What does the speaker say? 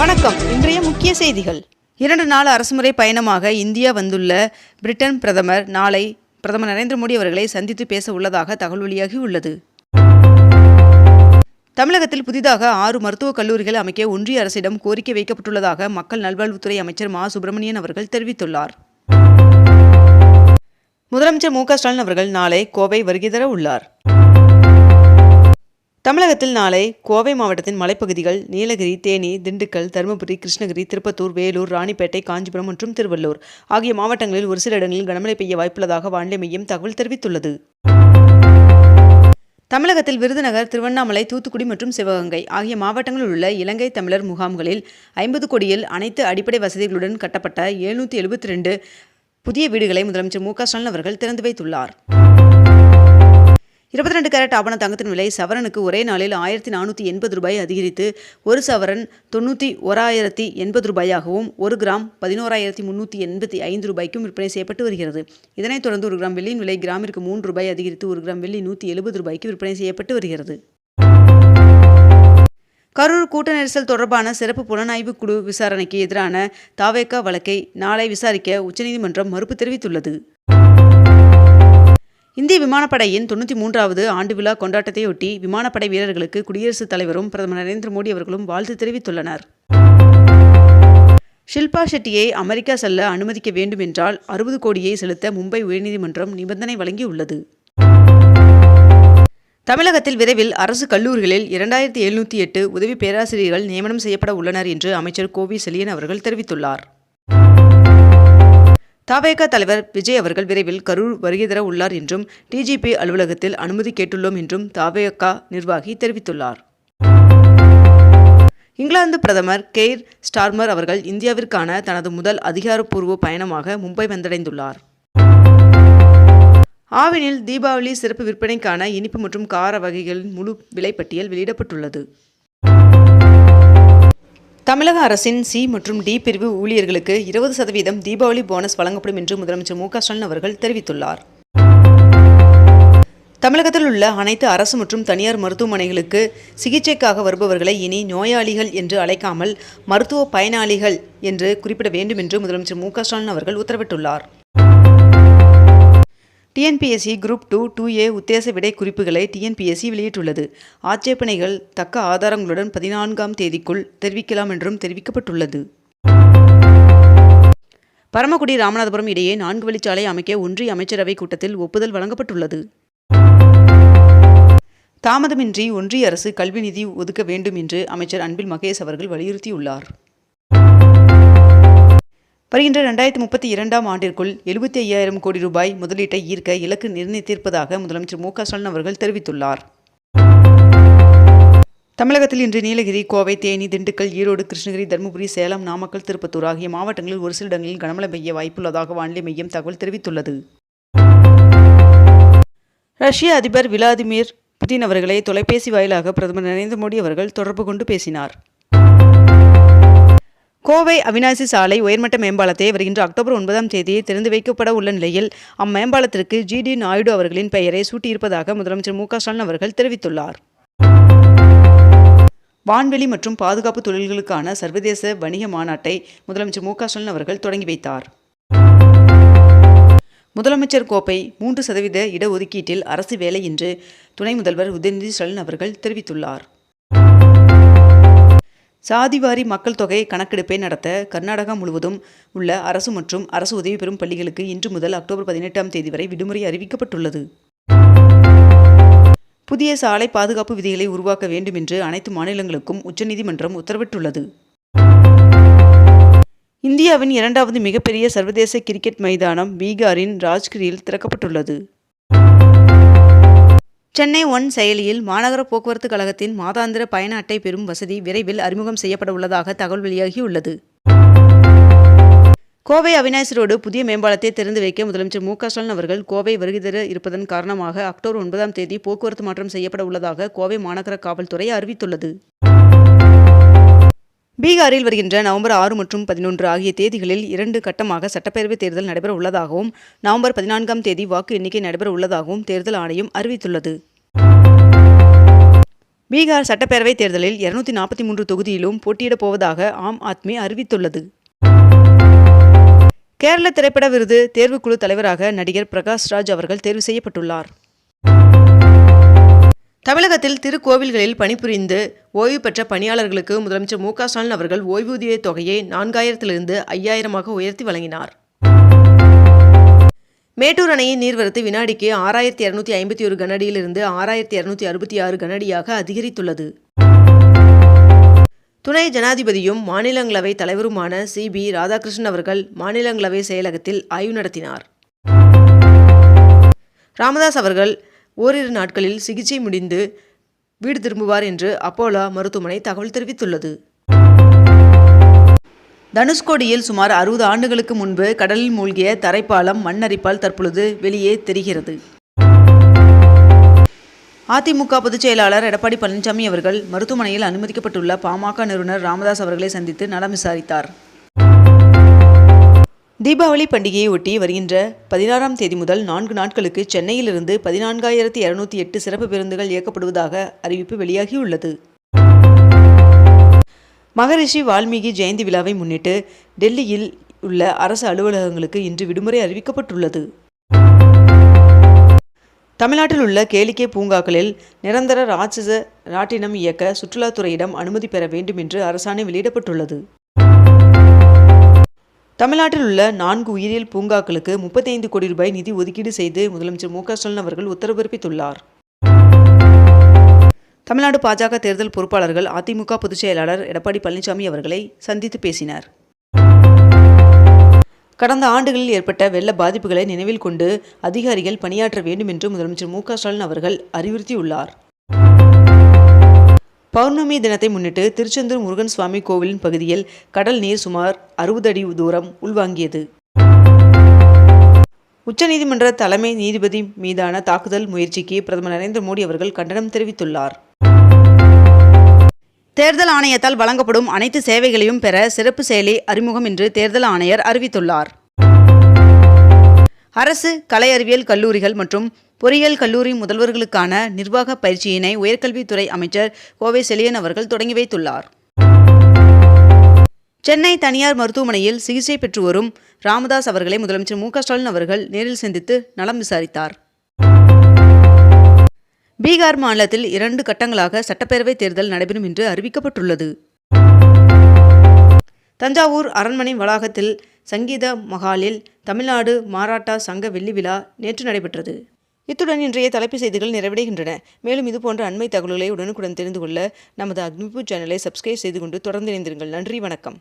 வணக்கம். இன்றைய முக்கிய செய்திகள். இரண்டு நாள் அரசுமுறை பயணமாக இந்தியா வந்துள்ள பிரிட்டன் பிரதமர் நாளை பிரதமர் நரேந்திர மோடி அவர்களை சந்தித்து பேச உள்ளதாக தகவல் வெளியாகியுள்ளது தமிழகத்தில் புதிதாக ஆறு மருத்துவக் கல்லூரிகள் அமைக்க ஒன்றிய அரசிடம் கோரிக்கை வைக்கப்பட்டுள்ளதாக மக்கள் நல்வாழ்வுத்துறை அமைச்சர் மா. சுப்பிரமணியன் அவர்கள் தெரிவித்துள்ளார். முதலமைச்சர் மு. க. ஸ்டாலின் அவர்கள் நாளை கோவை வருகை தர உள்ளார். தமிழகத்தில் நாளை கோவை மாவட்டத்தின் மலைப்பகுதிகள் நீலகிரி தேனி திண்டுக்கல் தருமபுரி கிருஷ்ணகிரி திருப்பத்தூர் வேலூர் ராணிப்பேட்டை காஞ்சிபுரம் மற்றும் திருவள்ளூர் ஆகிய மாவட்டங்களில் ஒரு சில இடங்களில் கனமழை பெய்ய வாய்ப்புள்ளதாக வானிலை மையம் தகவல் தெரிவித்துள்ளது. தமிழகத்தில் விருதுநகர் திருவண்ணாமலை தூத்துக்குடி மற்றும் சிவகங்கை ஆகிய மாவட்டங்களில் உள்ள இலங்கை தமிழர் முகாம்களில் ஐம்பது கோடியில் அனைத்து அடிப்படை வசதிகளுடன் கட்டப்பட்ட எழுநூற்றி எழுபத்தி ரெண்டு புதிய வீடுகளை முதலமைச்சர் மு க ஸ்டாலின் அவர்கள் திறந்து வைத்துள்ளார். இருபத்தி ரெண்டு கேரட் ஆபண தங்கத்தின் விலை சவரனுக்கு ஒரே நாளில் ஆயிரத்தி நானூற்றி எண்பது ரூபாய் அதிகரித்து ஒரு சவரன் தொண்ணூற்றி ஓராயிரத்தி எண்பது ரூபாயாகவும் ஒரு கிராம் பதினோராயிரத்தி முந்நூற்றி எண்பத்தி ஐந்து ரூபாய்க்கும் விற்பனை செய்யப்பட்டு வருகிறது. இதனைத் தொடர்ந்து ஒரு கிராம் வெள்ளியின் விலை கிராமிற்கு மூன்று ரூபாய் அதிகரித்து ஒரு கிராம் வெள்ளி நூற்றி எழுபது ரூபாய்க்கு விற்பனை செய்யப்பட்டு வருகிறது. கரூர் கூட்ட நெரிசல் தொடர்பான சிறப்பு புலனாய்வு குழு விசாரணைக்கு எதிரான தாவேக்கா வழக்கை நாளை விசாரிக்க உச்சநீதிமன்றம் மறுப்பு தெரிவித்துள்ளது. இந்திய விமானப்படையின் தொண்ணூற்றி மூன்றாவது ஆண்டு விழா கொண்டாட்டத்தையொட்டி விமானப்படை வீரர்களுக்கு குடியரசுத் தலைவரும் பிரதமர் நரேந்திர மோடி அவர்களும் வாழ்த்து தெரிவித்துள்ளனர். ஷில்பா ஷெட்டியை அமெரிக்கா செல்ல அனுமதிக்க வேண்டும் என்றால் அறுபது கோடியை செலுத்த மும்பை உயர்நீதிமன்றம் நிபந்தனை வழங்கியுள்ளது. தமிழகத்தில் விரைவில் அரசு கல்லூரிகளில் இரண்டாயிரத்தி எழுநூற்றி எட்டு உதவி பேராசிரியர்கள் நியமனம் செய்யப்பட உள்ளனர் என்று அமைச்சர் கோவி செலியன் அவர்கள் தெரிவித்துள்ளார். தவேக தலைவர் விஜய் அவர்கள் விரைவில் கரூர் வருகை தர உள்ளார் என்றும் டிஜிபி அலுவலகத்தில் அனுமதி கேட்டுள்ளோம் என்றும் தவேக நிர்வாகி தெரிவித்துள்ளார். இங்கிலாந்து பிரதமர் கெய்ர் ஸ்டார்மர் அவர்கள் இந்தியாவிற்கான தனது முதல் அதிகாரப்பூர்வ பயணமாக மும்பை வந்தடைந்துள்ளார். ஆவினில் தீபாவளி சிறப்பு விற்பனைக்கான இனிப்பு மற்றும் கார வகைகளின் முழு விலைப்பட்டியல் வெளியிடப்பட்டுள்ளது. தமிழக அரசின் சி மற்றும் டி பிரிவு ஊழியர்களுக்கு இருபது சதவீதம் தீபாவளி போனஸ் வழங்கப்படும் என்று முதலமைச்சர் மு க ஸ்டாலின் அவர்கள் தெரிவித்துள்ளார். தமிழகத்தில் உள்ள அனைத்து அரசு மற்றும் தனியார் மருத்துவமனைகளுக்கு சிகிச்சைக்காக வருபவர்களை இனி நோயாளிகள் என்று அழைக்காமல் மருத்துவ பயனாளிகள் என்று குறிப்பிட வேண்டும் என்று முதலமைச்சர் மு க ஸ்டாலின் அவர்கள் உத்தரவிட்டுள்ளார். TNPSC group two two A உத்தேச விடை குறிப்புகளை டிஎன்பிஎஸ்சி வெளியிட்டுள்ளது. ஆட்சேபனைகள் தக்க ஆதாரங்களுடன் பதினான்காம் தேதிக்குள் தெரிவிக்கலாம் என்றும் தெரிவிக்கப்பட்டுள்ளது. பரமக்குடி ராமநாதபுரம் இடையே நான்கு வழிச்சாலை அமைக்க ஒன்றிய அமைச்சரவை கூட்டத்தில் ஒப்புதல் வழங்கப்பட்டுள்ளது. தாமதமின்றி ஒன்றிய அரசு கல்வி நிதி ஒதுக்க வேண்டும் என்று அமைச்சர் அன்பில் மகேஷ் அவர்கள் வலியுறுத்தியுள்ளார். வருகின்ற ரெண்டாயிரத்தி முப்பத்தி இரண்டாம் ஆண்டிற்குள் எழுபத்தி ஐயாயிரம் கோடி ரூபாய் முதலீட்டை ஈர்க்க இலக்கு நிர்ணயித்திருப்பதாக முதலமைச்சர் மு க ஸ்டாலின் அவர்கள் தெரிவித்துள்ளார். தமிழகத்தில் இன்று நீலகிரி கோவை தேனி திண்டுக்கல் ஈரோடு கிருஷ்ணகிரி தருமபுரி சேலம் நாமக்கல் திருப்பத்தூர் ஆகிய மாவட்டங்களில் ஒரு சில இடங்களில் கனமழை பெய்ய வாய்ப்புள்ளதாக வானிலை மையம் தகவல் தெரிவித்துள்ளது. ரஷ்ய அதிபர் விளாதிமிர் புதின் அவர்களை தொலைபேசி வாயிலாக பிரதமர் நரேந்திர மோடி அவர்கள் தொடர்பு கொண்டு பேசினார். கோவை அவினாசி சாலை உயர்மட்ட மேம்பாலத்தை வருகின்ற அக்டோபர் ஒன்பதாம் தேதி திறந்து வைக்கப்பட உள்ள நிலையில் அம்மேம்பாலத்திற்கு ஜிடி நாயுடு அவர்களின் பெயரை சூட்டியிருப்பதாக முதலமைச்சர் மு க ஸ்டாலின் அவர்கள் தெரிவித்துள்ளார். வான்வெளி மற்றும் பாதுகாப்பு தொழில்களுக்கான சர்வதேச வணிக மாநாட்டை முதலமைச்சர் மு க ஸ்டாலின் அவர்கள் தொடங்கி வைத்தார். முதலமைச்சர் கோப்பை மூன்று சதவீத இடஒதுக்கீட்டில் அரசு வேலை என்று துணை முதல்வர் உதயநிதி ஸ்டாலின் அவர்கள் தெரிவித்துள்ளார். சாதிவாரி மக்கள் தொகை கணக்கெடுப்பை நடத்த கர்நாடகா முழுவதும் உள்ள அரசு மற்றும் அரசு உதவி பெறும் பள்ளிகளுக்கு இன்று முதல் அக்டோபர் பதினெட்டாம் தேதி வரை விடுமுறை அறிவிக்கப்பட்டுள்ளது. புதிய சாலை பாதுகாப்பு விதிகளை உருவாக்க வேண்டும் என்று அனைத்து மாநிலங்களுக்கும் உச்சநீதிமன்றம் உத்தரவிட்டுள்ளது. இந்தியாவின் இரண்டாவது மிகப்பெரிய சர்வதேச கிரிக்கெட் மைதானம் பீகாரின் ராஜ்கிரியில் திறக்கப்பட்டுள்ளது. சென்னை ஒன் செயலியில் மாநகர போக்குவரத்து கழகத்தின் மாதாந்திர பயண அட்டை பெறும் வசதி விரைவில் அறிமுகம் செய்யப்பட உள்ளதாக தகவல் வெளியாகியுள்ளது. கோவை அவினாசி ரோடு புதிய மேம்பாலத்தை திறந்து வைக்க முதலமைச்சர் மு க ஸ்டாலின் அவர்கள் கோவை வருகை தர இருப்பதன் காரணமாக அக்டோபர் ஒன்பதாம் தேதி போக்குவரத்து மாற்றம் செய்யப்பட உள்ளதாக கோவை மாநகர காவல்துறை அறிவித்துள்ளது. பீகாரில் வருகின்ற நவம்பர் ஆறு மற்றும் பதினொன்று ஆகிய தேதிகளில் இரண்டு கட்டமாக சட்டப்பேரவைத் தேர்தல் நடைபெற உள்ளதாகவும் நவம்பர் பதினான்காம் தேதி வாக்கு எண்ணிக்கை நடைபெற உள்ளதாகவும் தேர்தல் ஆணையம் அறிவித்துள்ளது. பீகார் சட்டப்பேரவைத் தேர்தலில் இருநூத்தி நாற்பத்தி மூன்று தொகுதியிலும் போட்டியிடப் போவதாக ஆம் ஆத்மி அறிவித்துள்ளது. கேரள திரைப்பட விருது தேர்வுக்குழு தலைவராக நடிகர் பிரகாஷ் ராஜ் அவர்கள் தேர்வு செய்யப்பட்டுள்ளார். தமிழகத்தில் திருக்கோவில்களில் பணிபுரிந்து ஓய்வு பெற்ற பணியாளர்களுக்கு முதலமைச்சர் மு க ஸ்டாலின் அவர்கள் ஓய்வூதிய தொகையை நான்காயிரத்திலிருந்து ஐயாயிரமாக உயர்த்தி வழங்கினார். மேட்டூர் அணையின் நீர்வரத்து வினாடிக்கு ஆறாயிரத்தி இரநூத்தி ஐம்பத்தி ஒரு கனடியிலிருந்து ஆறாயிரத்தி இரநூத்தி அறுபத்தி ஆறு கனடியாக அதிகரித்துள்ளது. துணை ஜனாதிபதியும் மாநிலங்களவை தலைவருமான சி. பி. ராதாகிருஷ்ணன் அவர்கள் மாநிலங்களவை செயலகத்தில் ஆய்வு நடத்தினார். ராமதாஸ் அவர்கள் ஓரிரு நாட்களில் சிகிச்சை முடிந்து வீடு திரும்புவார் என்று அப்போலோ மருத்துவமனை தகவல் தெரிவித்துள்ளது. தனுஷ்கோடியில் சுமார் அறுபது ஆண்டுகளுக்கு முன்பு கடலில் மூழ்கிய தரைப்பாலம் மண்ணரிப்பால் தற்பொழுது வெளியே தெரிகிறது. அதிமுக பொதுச் செயலாளர் எடப்பாடி பழனிசாமி அவர்கள் மருத்துவமனையில் அனுமதிக்கப்பட்டுள்ள பாமக நிறுவனர் ராமதாஸ் அவர்களை சந்தித்து நலம் விசாரித்தார். தீபாவளி பண்டிகையை ஒட்டி வருகின்ற பதினாறாம் தேதி முதல் நான்கு நாட்களுக்கு சென்னையிலிருந்து பதினான்காயிரத்தி இருநூத்தி எட்டு சிறப்பு பேருந்துகள் இயக்கப்படுவதாக அறிவிப்பு வெளியாகியுள்ளது. மகரிஷி வால்மீகி ஜெயந்தி விழாவை முன்னிட்டு டெல்லியில் உள்ள அரசு அலுவலகங்களுக்கு இன்று விடுமுறை அறிவிக்கப்பட்டுள்ளது. தமிழ்நாட்டில் உள்ள கேளிக்கை பூங்காக்களில் நிரந்தர ராட்சச ராட்டினம் இயக்க சுற்றுலாத்துறையிடம் அனுமதி பெற வேண்டும் என்று அரசாணை வெளியிடப்பட்டுள்ளது. தமிழ்நாட்டில் உள்ள நான்கு உயிரியல் பூங்காக்களுக்கு முப்பத்தைந்து கோடி ரூபாய் நிதி ஒதுக்கீடு செய்து முதலமைச்சர் மு க ஸ்டாலின் அவர்கள் உத்தரவு பிறப்பித்துள்ளார். தமிழ்நாடு பாஜக தேர்தல் பொறுப்பாளர்கள் அதிமுக பொதுச் செயலாளர் எடப்பாடி பழனிசாமி அவர்களை சந்தித்து பேசினார். கடந்த ஆண்டுகளில் ஏற்பட்ட வெள்ள பாதிப்புகளை நினைவில் கொண்டு அதிகாரிகள் பணியாற்ற வேண்டும் என்று முதலமைச்சர் மு ஸ்டாலின் அவர்கள் அறிவுறுத்தியுள்ளார். பௌர்ணமி தினத்தை முன்னிட்டு திருச்செந்தூர் முருகன் சுவாமி கோவிலின் பகுதியில் கடல் நீர் சுமார் அறுபது அடி தூரம் உள்வாங்கியது. உச்சநீதிமன்ற தலைமை நீதிபதி மீதான தாக்குதல் முயற்சிக்கு பிரதமர் நரேந்திர மோடி அவர்கள் கண்டனம் தெரிவித்துள்ளார். தேர்தல் ஆணையத்தால் வழங்கப்படும் அனைத்து சேவைகளையும் பெற சிறப்பு செயலி அறிமுகம் என்று தேர்தல் ஆணையர் அறிவித்துள்ளார். அரசு கலை அறிவியல் கல்லூரிகள் மற்றும் பொறியியல் கல்லூரி முதல்வர்களுக்கான நிர்வாக பயிற்சியினை உயர்கல்வித்துறை அமைச்சர் கோவை செலியன் அவர்கள் தொடங்கி வைத்துள்ளார். சென்னை தனியார் மருத்துவமனையில் சிகிச்சை பெற்று வரும் ராமதாஸ் அவர்களை முதலமைச்சர் மு க ஸ்டாலின் அவர்கள் நேரில் சந்தித்து நலம் விசாரித்தார். பீகார் மாநிலத்தில் இரண்டு கட்டங்களாக சட்டப்பேரவை தேர்தல் நடைபெறும் என்று அறிவிக்கப்பட்டுள்ளது. தஞ்சாவூர் அரண்மனை வளாகத்தில் சங்கீத மகாலில் தமிழ்நாடு மாராட்டா சங்க வெள்ளி விழா நேற்று நடைபெற்றது. இத்துடன் இன்றைய தலைப்பு செய்திகள் நிறைவடைகின்றன. மேலும் இதுபோன்ற அண்மை தகவல்களை உடனுக்குடன் தெரிந்து கொள்ள நமது அக்னிபூ சேனலை சப்ஸ்கிரைப் செய்து கொண்டு தொடர்ந்து இணைந்திருங்கள். நன்றி வணக்கம்.